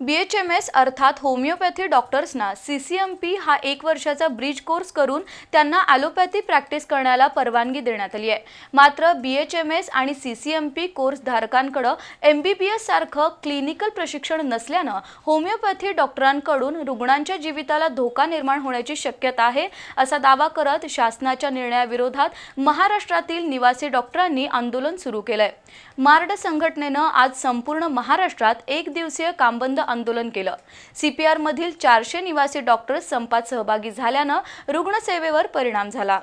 बी H M S अर्थात homeopathy डॉक्टर्सना C C M P हा एक वर्षाचा ब्रिज कोर्स करून त्यांना ॲलोपॅथी प्रॅक्टिस करण्याला परवानगी देण्यात आली आहे. मात्र बी एच एम एस आणि C C M P course धारकांकडं M B B S सारखं क्लिनिकल प्रशिक्षण नसल्यानं होमिओपॅथी डॉक्टरांकडून रुग्णांच्या जीविताला धोका निर्माण होण्याची शक्यता आहे असा दावा करत शासनाच्या निर्णयाविरोधात महाराष्ट्रातील निवासी डॉक्टरांनी आंदोलन सुरू केलंय. मार्ड संघटनेनं आज संपूर्ण महाराष्ट्रात एक दिवसीय कामबंद आंदोलन केलं. सीपीआरमधील चारशे निवासी डॉक्टर्स संपात सहभागी झाल्यानं रुग्णसेवेवर परिणाम झाला.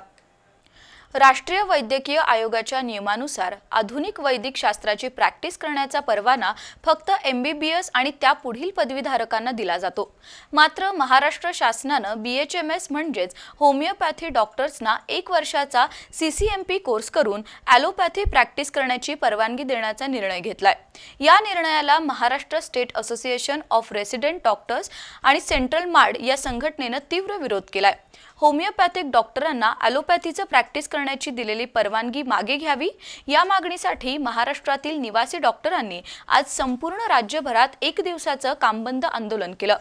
राष्ट्रीय वैद्यकीय आयोगाच्या नियमानुसार आधुनिक वैदिक शास्त्राची प्रॅक्टिस करण्याचा परवाना फक्त एम बी बी एस आणि त्यापुढील पदवीधारकांना दिला जातो. मात्र महाराष्ट्र शासनानं बी एच एम एस म्हणजेच होमिओपॅथी डॉक्टर्सना एक वर्षाचा C C M P course करून ॲलोपॅथी प्रॅक्टिस करण्याची परवानगी देण्याचा निर्णय घेतलाय. या निर्णयाला Maharashtra state association of resident doctors आणि सेंट्रल मार्ड या संघटनेनं तीव्र विरोध केलाय. होमिओपॅथिक डॉक्टरांना ॲलोपॅथीचं प्रॅक्टिस करण्याची दिलेली परवानगी मागे घ्यावी. या मागणीसाठी महाराष्ट्रातील निवासी डॉक्टरांनी आज संपूर्ण राज्यभरात एक दिवसाचं कामबंद आंदोलन केलं.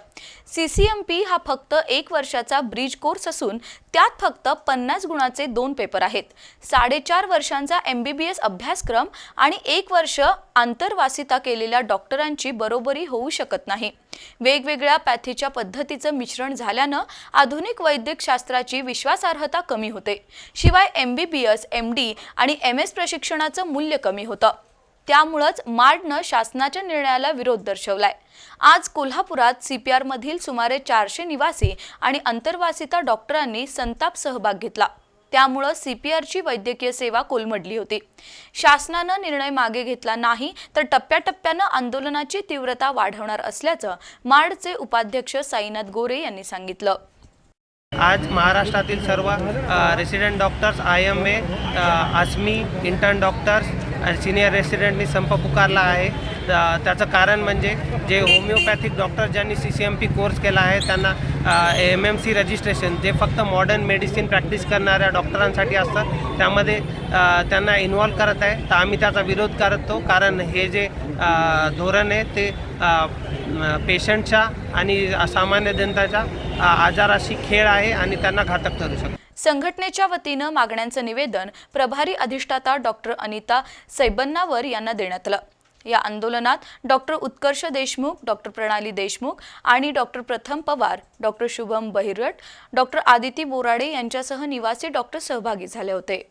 सी सी एम पी हा फक्त एक वर्षाचा ब्रिज कोर्स असून त्यात फक्त पन्नास गुणाचे दोन पेपर आहेत. साडेचार वर्षांचा एम बी बी एस अभ्यासक्रम आणि एक वर्ष आंतरवासिता केलेल्या डॉक्टरांची बरोबरी होऊ शकत नाही. वेगवेगळ्या पॅथीच्या पद्धतीचं मिश्रण झाल्यानं आधुनिक वैद्यकशास्त्राची विश्वासार्हता कमी होते. शिवाय M B B S M D आणि एम एस प्रशिक्षणाचं मूल्य कमी होतं. त्यामुळंच मार्डनं शासनाच्या निर्णयाला विरोध दर्शवलाय. आज कोल्हापुरात सी पी आरमधील सुमारे चारशे निवासी आणि अंतर्वासिता डॉक्टरांनी संताप सहभाग घेतला. त्यामुळं सीपीआरची वैद्यकीय सेवा कोलमडली होती. शासनानं निर्णय मागे घेतला नाही तर टप्प्याटप्प्यानं आंदोलनाची तीव्रता वाढवणार असल्याचं माडचे उपाध्यक्ष साईनाथ गोरे यांनी सांगितलं. आज महाराष्ट्रातील सर्व resident doctors I M A आसमी intern doctors आणि सिनियर रेसिडेंटनी संप पुकारला आहे. त्याचं कारण म्हणजे जे होमिओपॅथिक डॉक्टर ज्यांनी C C M P course केला आहे त्यांना एम एम सी रजिस्ट्रेशन जे फक्त मॉडर्न मेडिसिन प्रॅक्टिस करणाऱ्या डॉक्टरांसाठी असतात त्यामध्ये त्यांना इन्वॉल्व करत आहे. तर आम्ही त्याचा विरोध करतो कारण हे जे धोरण आहे ते पेशंटच्या आणि सामान्य जनताच्या आजाराशी खेळ आहे आणि त्यांना घातक ठरू शकतो. संघटनेच्या वतीनं मागण्यांचं निवेदन प्रभारी अधिष्ठाता डॉक्टर अनिता सैबन्नावर यांना देण्यात आलं. या आंदोलनात डॉक्टर उत्कर्ष देशमुख डॉक्टर प्रणाली देशमुख आणि doctor Pratham Pawar doctor Shubham Bahirat doctor Aditi Borade यांच्यासह निवासी डॉक्टर सहभागी झाले होते.